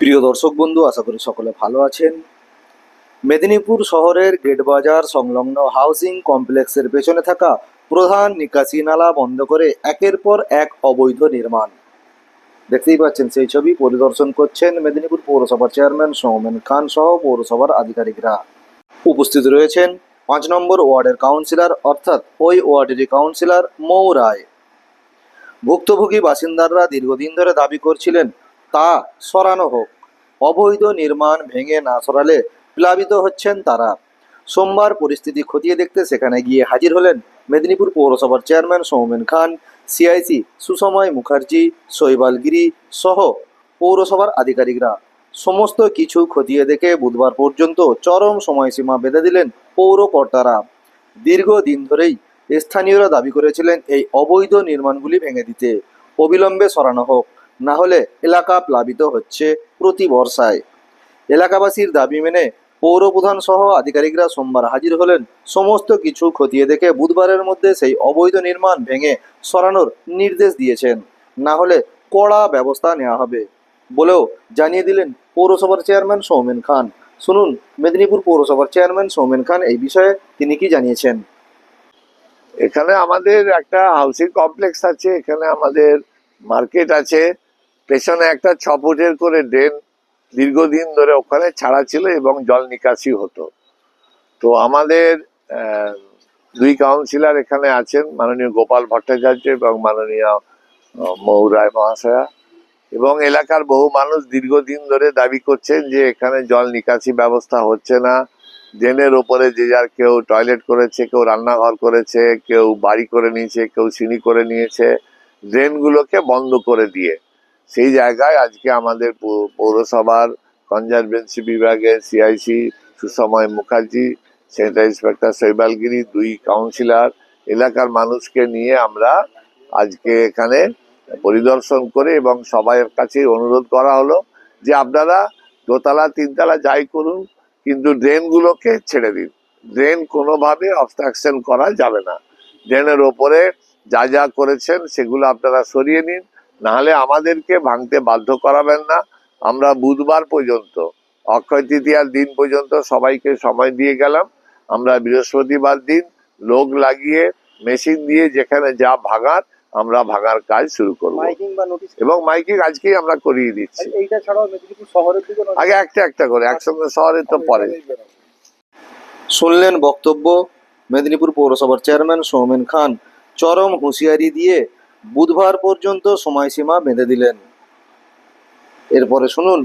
প্রিয় দর্শক বন্ধু, আশা করি সকলে ভালো আছেন। মেদিনীপুর শহরের গেট বাজার সংলগ্ন হাউসিং কমপ্লেক্সের পেছনে থাকা প্রধান নিকাশি নালা বন্ধ করে একের পর এক অবৈধ নির্মাণ। দেখতেই পাচ্ছেন সেই ছবি। পরিদর্শন করছেন মেদিনীপুর পৌরসভার চেয়ারম্যান সৌমেন খান সহ পৌরসভার আধিকারিকরা। উপস্থিত রয়েছেন পাঁচ নম্বর ওয়ার্ডের কাউন্সিলর, অর্থাৎ ওই ওয়ার্ডেরই কাউন্সিলর মৌ রায়। ভুক্তভোগী বাসিন্দারা দীর্ঘদিন ধরে দাবি করছিলেন, তা সরানো হোক। অবৈধ নির্মাণ ভেঙে না সরালে প্লাবিত হচ্ছেন তারা। সোমবার পরিস্থিতি খতিয়ে দেখতে সেখানে গিয়ে হাজির হলেন মেদিনীপুর পৌরসভার চেয়ারম্যান সৌমেন খান। সিআইসি সুসময় মুখার্জি, শৈবালগিরি সহ পৌরসভার আধিকারিকরা। সমস্ত কিছু খতিয়ে দেখে বুধবার পর্যন্ত চরম সময়সীমা বেঁধে দিলেন পৌর কর্তারা দীর্ঘদিন ধরেই স্থানীয়রা দাবি করেছিলেন এই অবৈধ নির্মাণগুলি ভেঙে দিতে। অবিলম্বে সরানো হোক, না হলে এলাকা প্লাবিত হচ্ছে প্রতি বর্ষায়। এলাকাবাসীর দাবি মেনে পৌর প্রধান সহ আধিকারিকরা সোমবার হাজির হলেন। সমস্ত কিছু খতিয়ে দেখে বুধবারের মধ্যে সেই অবৈধ নির্মাণ ভেঙে সরানোর নির্দেশ দিয়েছেন। না হলে কড়া ব্যবস্থা নেওয়া হবে বলেও জানিয়ে দিলেন পৌরসভার চেয়ারম্যান সৌমেন খান। শুনুন, মেদিনীপুর পৌরসভার চেয়ারম্যান সৌমেন খান এই বিষয়ে তিনি কি জানিয়েছেন? এখানে আমাদের একটা হাউসিং কমপ্লেক্স আছে, এখানে আমাদের মার্কেট আছে। পেছনে একটা ছ ফুটের করে ড্রেন দীর্ঘদিন ধরে ওখানে ছাড়া ছিল এবং জল নিকাশি হতো। তো আমাদের দুই কাউন্সিলর এখানে আছেন মাননীয় গোপাল ভট্টাচার্য এবং মাননীয় আহ, মৌরায় মহাশয়া। এবং এলাকার বহু মানুষ দীর্ঘদিন ধরে দাবি করছেন যে এখানে জল নিকাশি ব্যবস্থা হচ্ছে না। ড্রেনের ওপরে যে যার কেউ টয়লেট করেছে কেউ রান্নাঘর করেছে কেউ বাড়ি করে নিয়েছে কেউ সিঁড়ি করে নিয়েছে ড্রেনগুলোকে বন্ধ করে দিয়ে। সেই জায়গায় আজকে আমাদের পৌরসভার কনজারভেন্সি বিভাগের CIC Susamay Mukherjee, central inspector Shaibal Giri, দুই কাউন্সিলর, এলাকার মানুষকে নিয়ে আমরা আজকে এখানে পরিদর্শন করে এবং সবাইয়ের কাছে অনুরোধ করা হলো যে আপনারা দোতলা, তিনতলা যাই করুন, কিন্তু ড্রেনগুলোকে ছেড়ে দিন। ড্রেন কোনোভাবে অবস্ট্রাকশন করা যাবে না। ড্রেনের ওপরে যা যা করেছেন সেগুলো আপনারা সরিয়ে নিন। নাহলে আমাদেরকে ভাঙতে বাধ্য করাবেন না। আমরা বুধবার পর্যন্ত অক্ষয় তৃতীয়ার দিন পর্যন্ত সবাইকে সময় দিয়ে গেলাম। আমরা বৃহস্পতিবার দিন লোক লাগিয়ে মেশিন দিয়ে যেখানে যা ভাঙার আমরা ভাঙার কাজ শুরু করব। মাইকিং বা নোটিশ এবং মাইকিং আজকেই আমরা করিয়ে দিচ্ছি। দিকে আগে একটা একটা করে একসঙ্গে শহরে তো পরে। শুনলেন বক্তব্য মেদিনীপুর পৌরসভার চেয়ারম্যান সৌমেন খান। চরম হুঁশিয়ারি দিয়ে বুধবার পর্যন্ত সময়সীমা বেঁধে দিলেন। এরপরে শুনুন,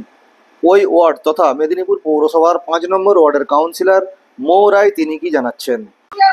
ওই ওয়ার্ড তথা মেদিনীপুর পৌরসভার পাঁচ নম্বর ওয়ার্ডের কাউন্সিলর মৌ রায় তিনি কি জানাচ্ছেন?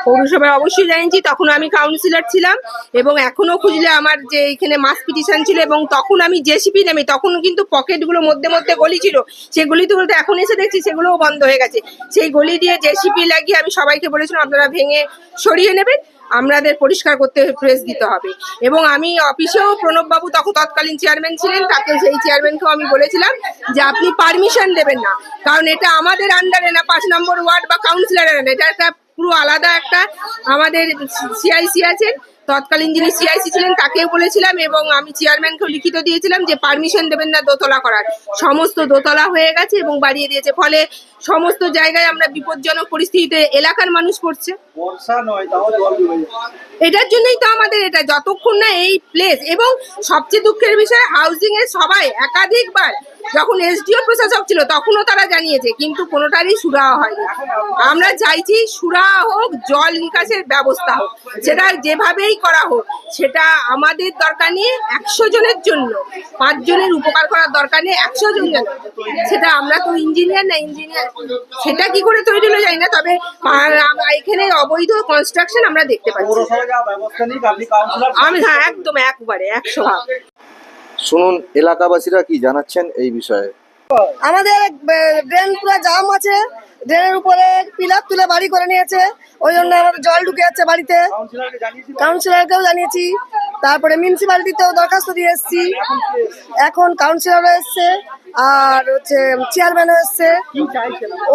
পৌরসভায় অবশ্যই জানিয়েছি, তখন আমি কাউন্সিলর ছিলাম এবং এখনও খুঁজলে আমার যে এখানে মাস পিটিশন ছিল এবং তখন আমি জেসিপি নেমে, তখন কিন্তু পকেটগুলো মধ্যে মধ্যে গলি ছিল। সেই গলিগুলোতে এখন এসে দেখছি, সেগুলোও বন্ধ হয়ে গেছে। সেই গলি দিয়ে জেসিপি লাগিয়ে আমি সবাইকে বলেছিলাম, আপনারা ভেঙে সরিয়ে নেবেন। আমাদের পরিষ্কার করতে প্রেস দিতে হবে। এবং আমি অফিসেও প্রণববাবু তখন তৎকালীন চেয়ারম্যান ছিলেন, তাকে সেই চেয়ারম্যানকেও আমি বলেছিলাম যে আপনি পারমিশন দেবেন না। কারণ এটা আমাদের আন্ডারে না, পাঁচ নম্বর ওয়ার্ড বা কাউন্সিলরের এটা একটা পুরো আলাদা একটা আমাদের সিআইসি আছেন তৎকালীন যিনি সিআইসি ছিলেন তাকেও বলেছিলাম এবং আমি চেয়ারম্যানকেও লিখিত দিয়েছিলাম যে পারমিশন দেবেন না দোতলা করার। সমস্ত দোতলা হয়ে গেছে এবং বাড়িয়ে দিয়েছে। ফলে সমস্ত জায়গায় আমরা বিপজ্জনক পরিস্থিতিতে এলাকার মানুষ পড়ছে। এটার জন্যই তো আমাদের এটা যতক্ষণ না এই প্লেস এবং সবচেয়ে দুঃখের বিষয় হাউজিং এর সবাই একাধিকবার যখন এসডিও প্রশাসক ছিল তখনও তারা জানিয়েছে কিন্তু কোনোটারই সুরাহা হয়নি। আমরা চাইছি সুরাহা হোক জল নিকাশের ব্যবস্থা হোক। সেটা যেভাবেই করা হোক সেটা আমাদের দরকার নেই একশো জনের জন্য। পাঁচ জনের উপকার করার দরকার নেই একশো জন সেটা আমরা তো ইঞ্জিনিয়ার না ইঞ্জিনিয়ার সেটা কি করে তৈরি হলো জানি না তবে এখানে অবৈধ কনস্ট্রাকশন আমরা দেখতে পাচ্ছি। ব্যবস্থা নিক আপনি কাউন্সিলর আমি হ্যাঁ একদম একবারে একশো শুনুন এলাকাবাসীরা কি জানাচ্ছেন এই বিষয়ে? আমাদের ড্রেন পুরো জাম আছে। ড্রেনের উপরে পিলার তুলে বাড়ি করে নিয়েছে। ওই জন্য আমাদের জল ঢুকে যাচ্ছে বাড়িতে। কাউন্সিলরকেও জানিয়েছি। তারপরে মিউনিসিপ্যালিটিতেও দরখাস্ত দিয়ে এসেছি। এখন কাউন্সিলরও এসছে। আর হচ্ছে চেয়ারম্যানও এসছে।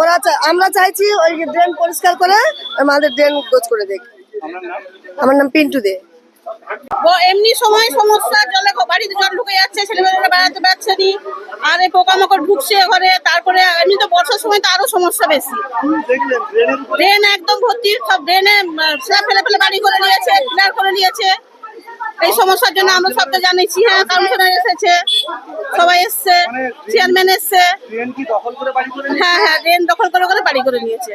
ওরা আমরা চাইছি ওই ড্রেন পরিষ্কার করে আমাদের ড্রেন গোছ করে দেখ আমার নাম পিন্টু দে। এমনি সময় সমস্যা জলে বাড়িতে জল ঢুকে যাচ্ছে ছেলেমেয়েরা বেড়াতে পারছে নি আর এই পোকামাকড় ঢুকছে ঘরে তারপরে এমনি তো বর্ষার সময় তো আরও সমস্যা বেশি। ড্রেন একদম ভর্তি সব ড্রেনে স্ল্যাব ফেলে ফেলে বাড়ি করে নিয়েছে ক্লিয়ার করে নিয়েছে। এই সমস্যার জন্য আমরা সবটা জানিয়েছি হ্যাঁ কাউন্সিলর এসেছে সবাই এসছে চেয়ারম্যান এসছে। হ্যাঁ হ্যাঁ ড্রেন দখল করে করে বাড়ি করে নিয়েছে।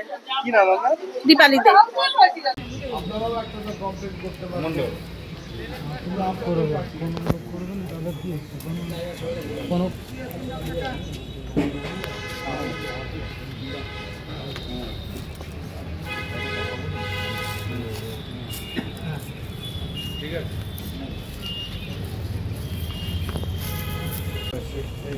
দীপালিতে। করবো করবেন তাদের কি কোনো ঠিক আছে এই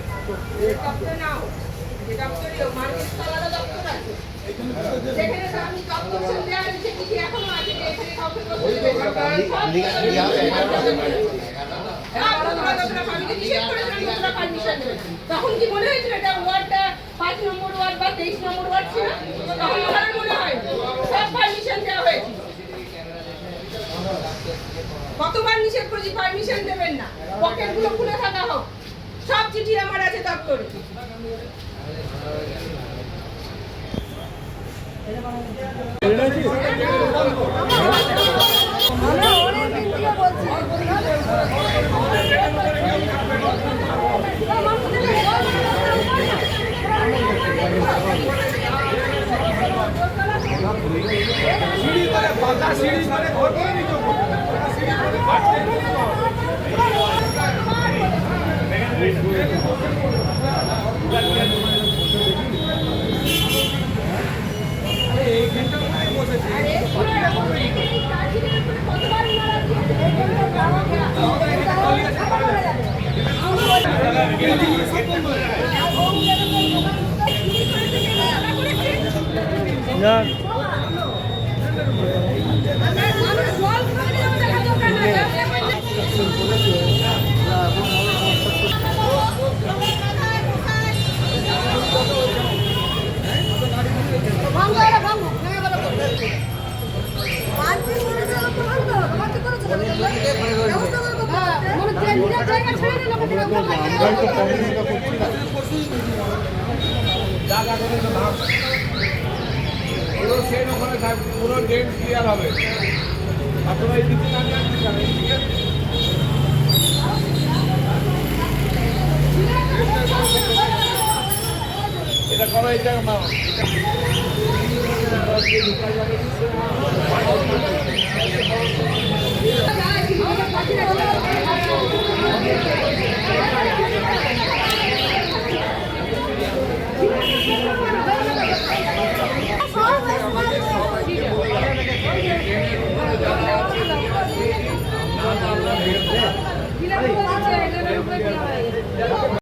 তখন কি মনে হয়েছিল এটা ওয়ার্ডটা পাঁচ নম্বর ওয়ার্ড বা তেইশ নম্বর ওয়ার্ড ছিল? তখন আমার মনে হয় সব পারমিশন দেওয়া হয়েছিল কতবার নিষেধ করেছি? পারমিশন দেবেন না। পকেটগুলো খুলে থাকা হোক। সব চিঠি আমার আছে দপ্তরে। ট্রেন ওখানে থাকবে পুরো ড্রেন ক্লিয়ার হবে আপনারা এই দিকে এটা করো জায়গা মা.